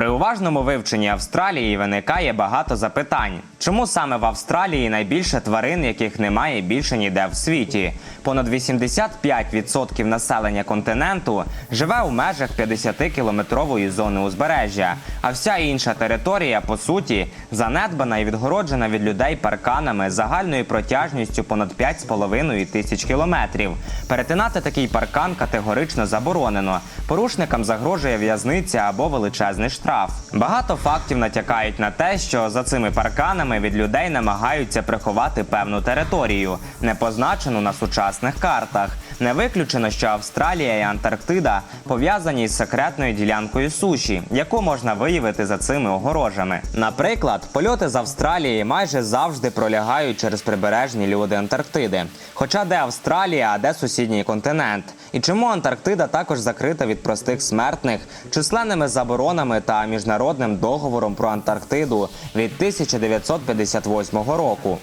При уважному вивченні Австралії виникає багато запитань. Чому саме в Австралії найбільше тварин, яких немає більше ніде в світі? Понад 85% населення континенту живе у межах 50-кілометрової зони узбережжя, а вся інша територія, по суті, занедбана і відгороджена від людей парканами загальною протяжністю понад 5,5 тисяч кілометрів. Перетинати такий паркан категорично заборонено. Порушникам загрожує в'язниця або величезний штраф. Багато фактів натякають на те, що за цими парканами від людей намагаються приховати певну територію, не позначену на сучасних картах. Не виключено, що Австралія і Антарктида пов'язані з секретною ділянкою суші, яку можна виявити за цими огорожами. Наприклад, польоти з Австралії майже завжди пролягають через прибережні люди Антарктиди. Хоча де Австралія, а де сусідній континент. І чому Антарктида також закрита від простих смертних численними заборонами та міжнародним договором про Антарктиду від 1958 року.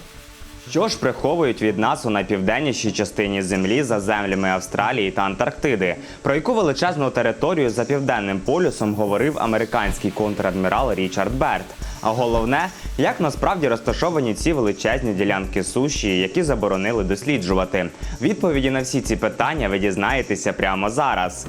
Що ж приховують від нас у найпівденнішій частині землі за землями Австралії та Антарктиди, про яку величезну територію за південним полюсом говорив американський контрадмірал Річард Берт. А головне, як насправді розташовані ці величезні ділянки суші, які заборонили досліджувати. Відповіді на всі ці питання ви дізнаєтеся прямо зараз.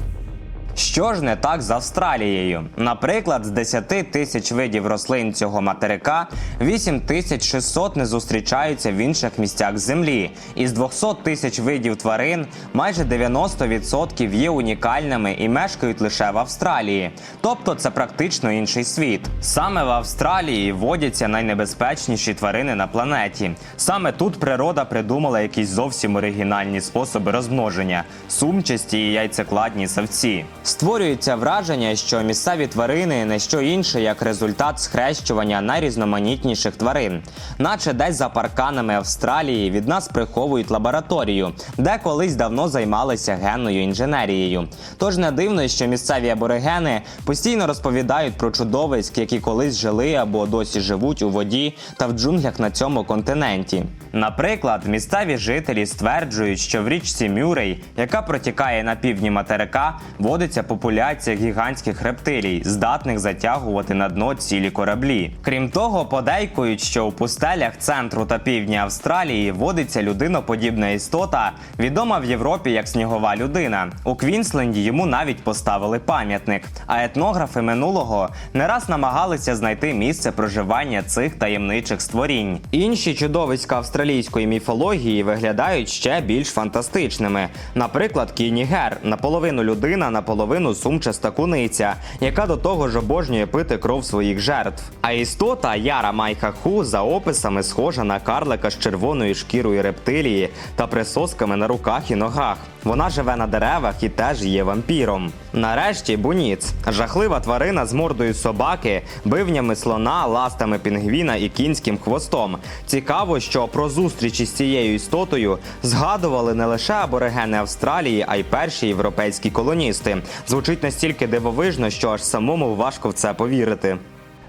Що ж не так з Австралією? Наприклад, з 10 тисяч видів рослин цього материка 8600 не зустрічаються в інших місцях землі. Із 200 тисяч видів тварин майже 90% є унікальними і мешкають лише в Австралії. Тобто це практично інший світ. Саме в Австралії водяться найнебезпечніші тварини на планеті. Саме тут природа придумала якісь зовсім оригінальні способи розмноження сумчасті і яйцекладні савці. Створюється враження, що місцеві тварини не що інше, як результат схрещування найрізноманітніших тварин, наче десь за парканами Австралії від нас приховують лабораторію, де колись давно займалися генною інженерією. Тож не дивно, що місцеві аборигени постійно розповідають про чудовиськ, які колись жили або досі живуть у воді та в джунглях на цьому континенті. Наприклад, місцеві жителі стверджують, що в річці Мюррей, яка протікає на півдні материка, водиться популяція гігантських рептилій, здатних затягувати на дно цілі кораблі. Крім того, подейкують, що у пустелях центру та півдня Австралії водиться людиноподібна істота, відома в Європі як снігова людина. У Квінсленді йому навіть поставили пам'ятник. А етнографи минулого не раз намагалися знайти місце проживання цих таємничих створінь. Інші чудовиська австралійської міфології виглядають ще більш фантастичними. Наприклад, Кінігер наполовину людина, наполовину сумчаста куниця, яка до того ж обожнює пити кров своїх жертв. А істота Яра Майхаху за описами схожа на карлика з червоною шкірою рептилії та присосками на руках і ногах. Вона живе на деревах і теж є вампіром. Нарешті буніц жахлива тварина з мордою собаки, бивнями слона, ластами пінгвіна і кінським хвостом. Цікаво, що про зустрічі з цією істотою згадували не лише аборигени Австралії, а й перші європейські колоністи. Звучить настільки дивовижно, що аж самому важко в це повірити.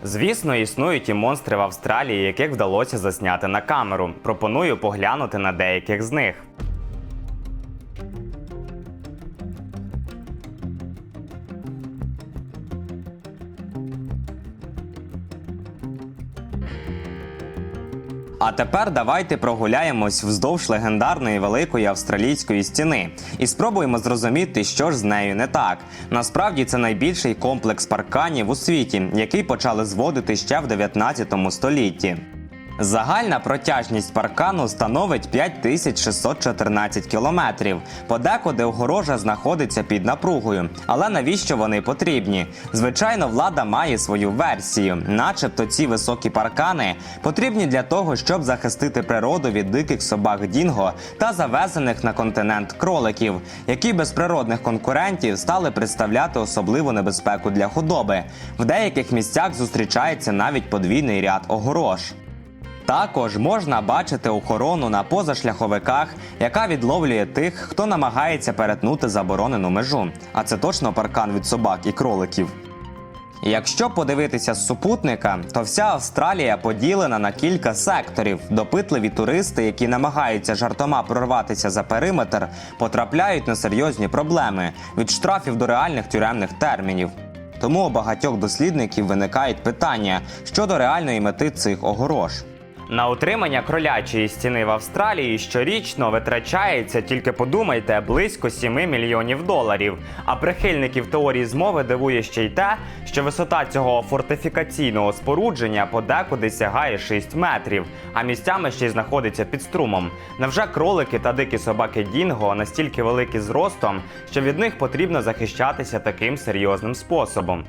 Звісно, існують і монстри в Австралії, яких вдалося засняти на камеру. Пропоную поглянути на деяких з них. А тепер давайте прогуляємось вздовж легендарної великої австралійської стіни і спробуємо зрозуміти, що ж з нею не так. Насправді це найбільший комплекс парканів у світі, який почали зводити ще в 19 столітті. Загальна протяжність паркану становить 5614 кілометрів. Подекуди огорожа знаходиться під напругою. Але навіщо вони потрібні? Звичайно, влада має свою версію, начебто ці високі паркани потрібні для того, щоб захистити природу від диких собак Дінго та завезених на континент кроликів, які без природних конкурентів стали представляти особливу небезпеку для худоби. В деяких місцях зустрічається навіть подвійний ряд огорож. Також можна бачити охорону на позашляховиках, яка відловлює тих, хто намагається перетнути заборонену межу. А це точно паркан від собак і кроликів. Якщо подивитися з супутника, то вся Австралія поділена на кілька секторів. Допитливі туристи, які намагаються жартома прорватися за периметр, потрапляють на серйозні проблеми від штрафів до реальних тюремних термінів. Тому у багатьох дослідників виникають питання щодо реальної мети цих огорож. На утримання кролячої стіни в Австралії щорічно витрачається, тільки подумайте, близько 7 мільйонів доларів. А прихильників теорії змови дивує ще й те, що висота цього фортифікаційного спорудження подекуди сягає 6 метрів, а місцями ще й знаходиться під струмом. Невже кролики та дикі собаки Дінго настільки великі зростом, що від них потрібно захищатися таким серйозним способом?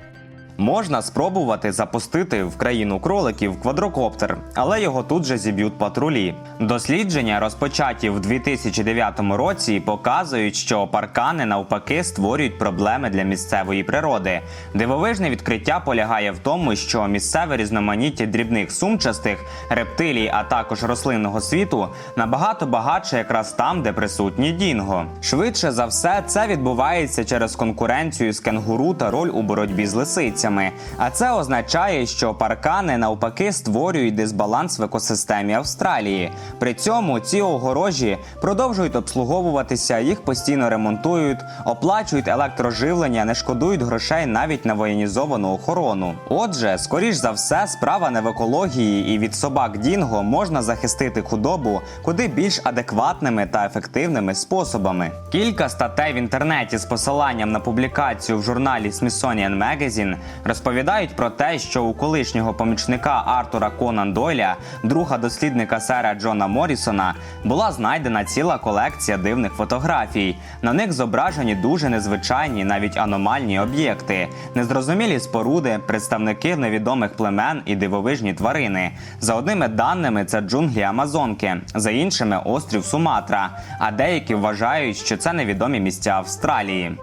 Можна спробувати запустити в країну кроликів квадрокоптер, але його тут же зіб'ють патрулі. Дослідження, розпочаті в 2009 році, показують, що паркани навпаки створюють проблеми для місцевої природи. Дивовижне відкриття полягає в тому, що місцеве різноманіття дрібних сумчастих, рептилій, а також рослинного світу набагато багатше якраз там, де присутні дінго. Швидше за все, це відбувається через конкуренцію з кенгуру та роль у боротьбі з лисицями. А це означає, що паркани навпаки створюють дисбаланс в екосистемі Австралії. При цьому ці огорожі продовжують обслуговуватися, їх постійно ремонтують, оплачують електроживлення, не шкодують грошей навіть на воєнізовану охорону. Отже, скоріш за все, справа не в екології, і від собак Дінго можна захистити худобу куди більш адекватними та ефективними способами. Кілька статей в інтернеті з посиланням на публікацію в журналі Smithsonian Magazine розповідають про те, що у колишнього помічника Артура Конан Дойля, друга дослідника сера Джона Моррісона, була знайдена ціла колекція дивних фотографій. На них зображені дуже незвичайні, навіть аномальні об'єкти, незрозумілі споруди, представники невідомих племен і дивовижні тварини. За одними даними, це джунглі Амазонки, за іншими острів Суматра. А деякі вважають, що це невідомі місця Австралії.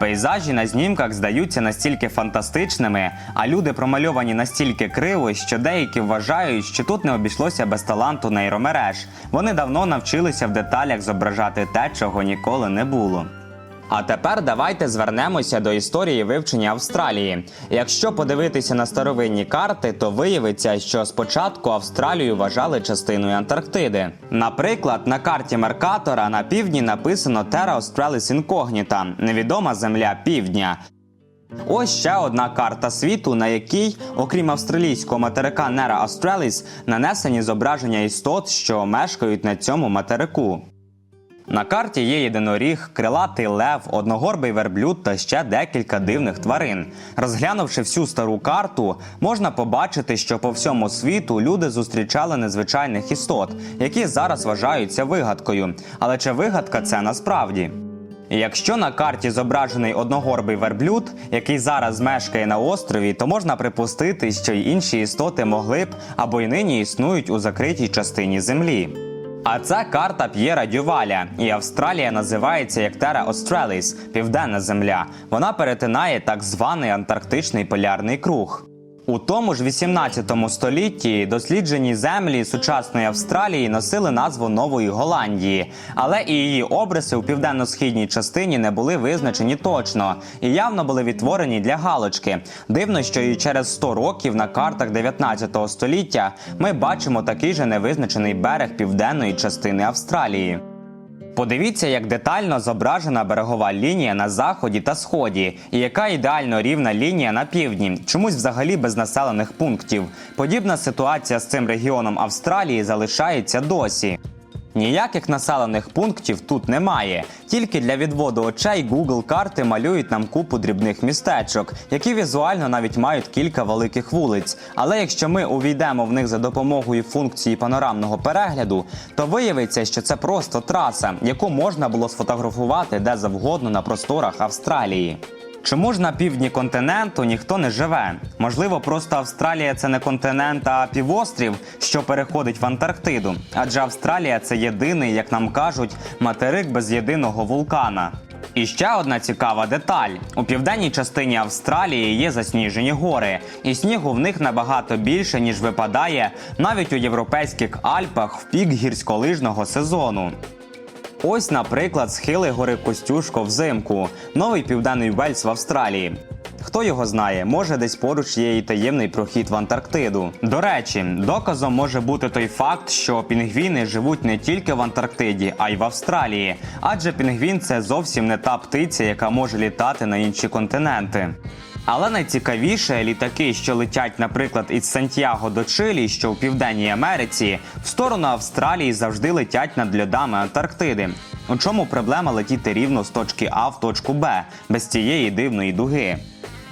Пейзажі на знімках здаються настільки фантастичними, а люди промальовані настільки криво, що деякі вважають, що тут не обійшлося без таланту нейромереж. Вони давно навчилися в деталях зображати те, чого ніколи не було. А тепер давайте звернемося до історії вивчення Австралії. Якщо подивитися на старовинні карти, то виявиться, що спочатку Австралію вважали частиною Антарктиди. Наприклад, на карті Меркатора на півдні написано Terra Australis Incognita – невідома земля півдня. Ось ще одна карта світу, на якій, окрім австралійського материка Nera Australis, нанесені зображення істот, що мешкають на цьому материку. На карті є єдиноріг, крилатий лев, одногорбий верблюд та ще декілька дивних тварин. Розглянувши всю стару карту, можна побачити, що по всьому світу люди зустрічали незвичайних істот, які зараз вважаються вигадкою. Але чи вигадка це насправді? Якщо на карті зображений одногорбий верблюд, який зараз мешкає на острові, то можна припустити, що й інші істоти могли б або й нині існують у закритій частині землі. А це карта П'єра Дюваля, і Австралія називається як Terra Australis – Південна Земля. Вона перетинає так званий Антарктичний полярний круг. У тому ж 18 столітті досліджені землі сучасної Австралії носили назву Нової Голландії, але і її обриси у південно-східній частині не були визначені точно і явно були відтворені для галочки. Дивно, що і через 100 років на картах 19 століття ми бачимо такий же невизначений берег південної частини Австралії. Подивіться, як детально зображена берегова лінія на заході та сході, і яка ідеально рівна лінія на півдні, чомусь взагалі без населених пунктів. Подібна ситуація з цим регіоном Австралії залишається досі. Ніяких населених пунктів тут немає. Тільки для відводу очей Google карти малюють нам купу дрібних містечок, які візуально навіть мають кілька великих вулиць. Але якщо ми увійдемо в них за допомогою функції панорамного перегляду, то виявиться, що це просто траса, яку можна було сфотографувати де завгодно на просторах Австралії. Чому ж на півдні континенту ніхто не живе? Можливо, просто Австралія це не континент, а півострів, що переходить в Антарктиду. Адже Австралія це єдиний, як нам кажуть, материк без єдиного вулкана. І ще одна цікава деталь: у південній частині Австралії є засніжені гори, і снігу в них набагато більше, ніж випадає навіть у європейських Альпах в пік гірськолижного сезону. Ось, наприклад, схили гори Костюшко взимку, новий південний Вельс в Австралії. Хто його знає, може десь поруч є і таємний прохід в Антарктиду. До речі, доказом може бути той факт, що пінгвіни живуть не тільки в Антарктиді, а й в Австралії. Адже пінгвін це зовсім не та птиця, яка може літати на інші континенти. Але найцікавіше літаки, що летять, наприклад, із Сантьяго до Чилі, що у Південній Америці, в сторону Австралії завжди летять над льодами Антарктиди. У чому проблема летіти рівно з точки А в точку Б без цієї дивної дуги?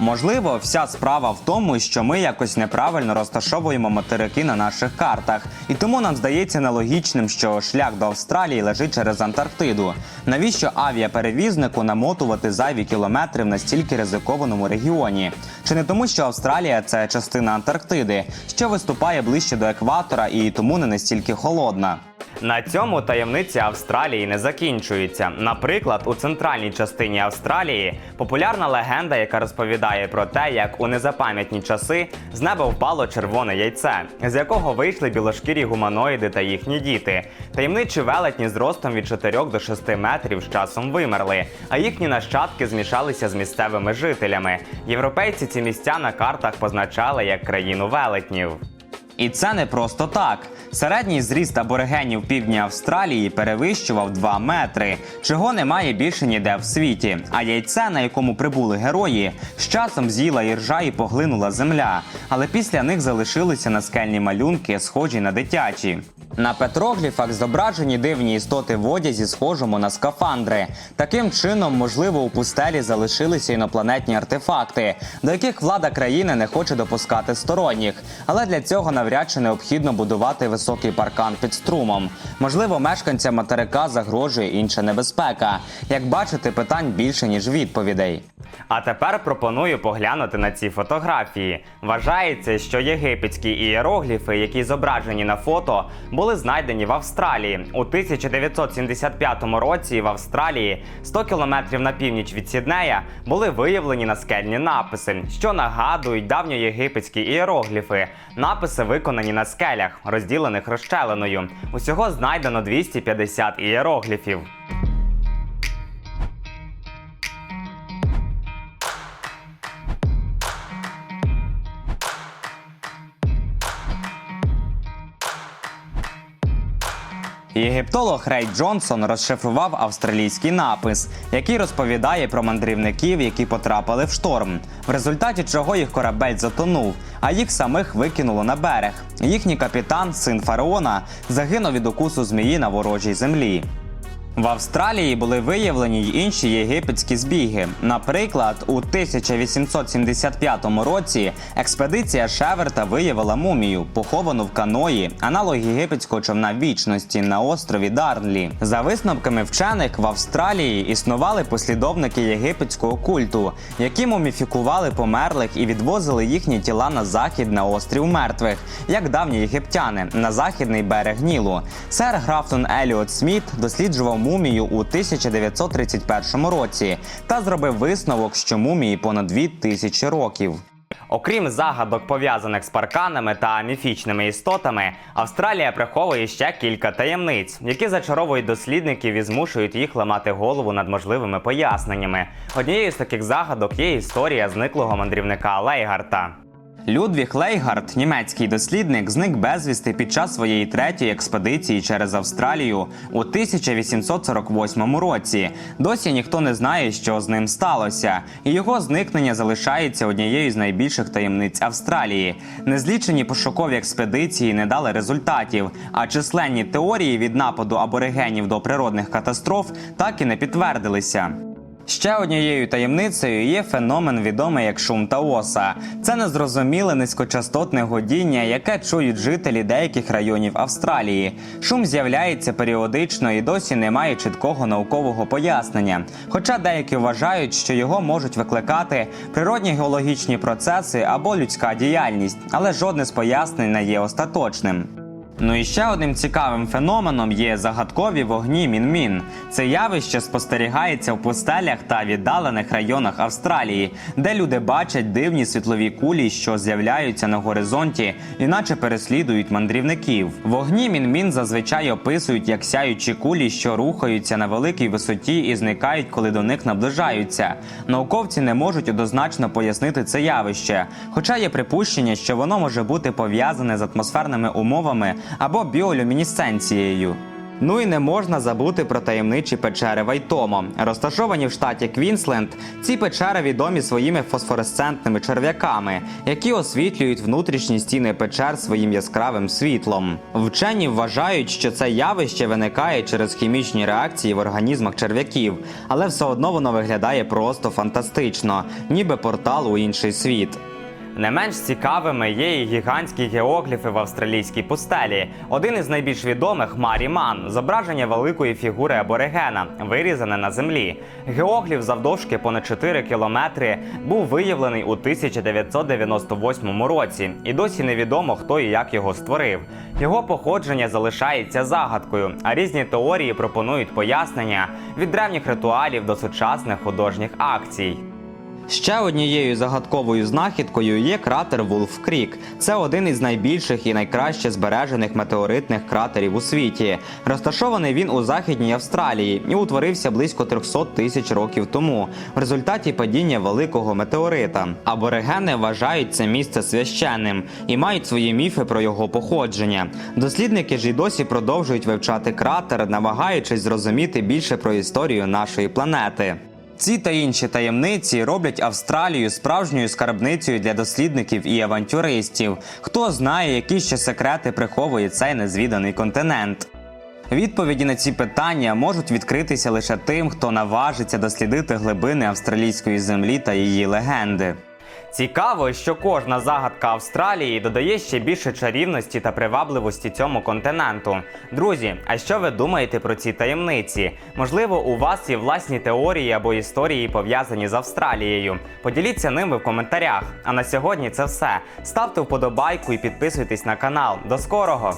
Можливо, вся справа в тому, що ми якось неправильно розташовуємо материки на наших картах, і тому нам здається нелогічним, що шлях до Австралії лежить через Антарктиду. Навіщо авіаперевізнику намотувати зайві кілометри в настільки ризикованому регіоні? Чи не тому, що Австралія це частина Антарктиди, що виступає ближче до екватора і тому не настільки холодна? На цьому таємниці Австралії не закінчуються. Наприклад, у центральній частині Австралії популярна легенда, яка розповідає про те, як у незапам'ятні часи з неба впало червоне яйце, з якого вийшли білошкірі гуманоїди та їхні діти. Таємничі велетні з ростом від 4 до 6 метрів з часом вимерли, а їхні нащадки змішалися з місцевими жителями. Європейці ці місця на картах позначали як країну велетнів. І це не просто так. Середній зріст аборигенів півдня Австралії перевищував 2 метри, чого немає більше ніде в світі. А яйце, на якому прибули герої, з часом з'їла іржа і поглинула земля. Але після них залишилися наскельні малюнки, схожі на дитячі. На петрогліфах зображені дивні істоти в одязі, схожому на скафандри. Таким чином, можливо, у пустелі залишилися інопланетні артефакти, до яких влада країни не хоче допускати сторонніх. Але для цього навряд чи необхідно будувати високий паркан під струмом. Можливо, мешканцям материка загрожує інша небезпека. Як бачите, питань більше ніж відповідей. А тепер пропоную поглянути на ці фотографії. Вважається, що єгипетські ієрогліфи, які зображені на фото, були знайдені в Австралії у 1975 році. В Австралії 100 кілометрів на північ від Сіднея були виявлені наскельні написи, що нагадують давньоєгипетські іерогліфи. Написи виконані на скелях, розділених розщеленою. Усього знайдено 250 ієрогліфів. Єгиптолог Рей Джонсон розшифрував австралійський напис, який розповідає про мандрівників, які потрапили в шторм, в результаті чого їх корабель затонув, а їх самих викинуло на берег. Їхній капітан, син фараона, загинув від укусу змії на ворожій землі. В Австралії були виявлені й інші єгипетські збіги. Наприклад, у 1875 році експедиція Шеверта виявила мумію, поховану в каної, аналог єгипетського човна вічності на острові Дарнлі. За висновками вчених в Австралії існували послідовники єгипетського культу, які муміфікували померлих і відвозили їхні тіла на захід на острів мертвих, як давні єгиптяни, на західний берег Нілу. Сер Графтон Еліот Сміт досліджував мумію у 1931 році та зробив висновок, що мумії понад 2000 років. Окрім загадок пов'язаних з парканами та міфічними істотами, Австралія приховує ще кілька таємниць, які зачаровують дослідників і змушують їх ламати голову над можливими поясненнями. Однією з таких загадок є історія зниклого мандрівника Лейгарта. Людвіг Лейгард, німецький дослідник, зник безвісти під час своєї третьої експедиції через Австралію у 1848 році. Досі ніхто не знає, що з ним сталося, і його зникнення залишається однією з найбільших таємниць Австралії. Незлічені пошукові експедиції не дали результатів, а численні теорії від нападу аборигенів до природних катастроф так і не підтвердилися. Ще однією таємницею є феномен, відомий як шум Таоса. Це незрозуміле низькочастотне годіння, яке чують жителі деяких районів Австралії. Шум з'являється періодично і досі немає чіткого наукового пояснення. Хоча деякі вважають, що його можуть викликати природні геологічні процеси або людська діяльність, але жодне з пояснень не є остаточним. Ну і ще одним цікавим феноменом є загадкові вогні Мінмін. Це явище спостерігається в пустелях та віддалених районах Австралії, де люди бачать дивні світлові кулі, що з'являються на горизонті, іначе переслідують мандрівників. Вогні Мінмін зазвичай описують як сяючі кулі, що рухаються на великій висоті і зникають, коли до них наближаються. Науковці не можуть однозначно пояснити це явище, хоча є припущення, що воно може бути пов'язане з атмосферними умовами або біолюмінесценцією. Ну і не можна забути про таємничі печери Вайтомо. Розташовані в штаті Квінсленд, ці печери відомі своїми фосфоресцентними черв'яками, які освітлюють внутрішні стіни печер своїм яскравим світлом. Вчені вважають, що це явище виникає через хімічні реакції в організмах черв'яків, але все одно воно виглядає просто фантастично, ніби портал у інший світ. Не менш цікавими є і гігантські геогліфи в австралійській пустелі. Один із найбільш відомих Маріман зображення великої фігури аборигена, вирізане на землі. Геогліф завдовжки понад 4 кілометри був виявлений у 1998 році, і досі невідомо, хто і як його створив. Його походження залишається загадкою, а різні теорії пропонують пояснення від древніх ритуалів до сучасних художніх акцій. Ще однією загадковою знахідкою є кратер Вулф Крік. Це один із найбільших і найкраще збережених метеоритних кратерів у світі. Розташований він у західній Австралії і утворився близько 300 тисяч років тому в результаті падіння великого метеорита. Аборигени вважають це місце священним і мають свої міфи про його походження. Дослідники ж і досі продовжують вивчати кратер, намагаючись зрозуміти більше про історію нашої планети. Ці та інші таємниці роблять Австралію справжньою скарбницею для дослідників і авантюристів. Хто знає, які ще секрети приховує цей незвіданий континент. Відповіді на ці питання можуть відкритися лише тим, хто наважиться дослідити глибини австралійської землі та її легенди. Цікаво, що кожна загадка Австралії додає ще більше чарівності та привабливості цьому континенту. Друзі, а що ви думаєте про ці таємниці? Можливо, у вас є власні теорії або історії пов'язані з Австралією. Поділіться ними в коментарях. А на сьогодні це все. Ставте вподобайку і підписуйтесь на канал. До скорого!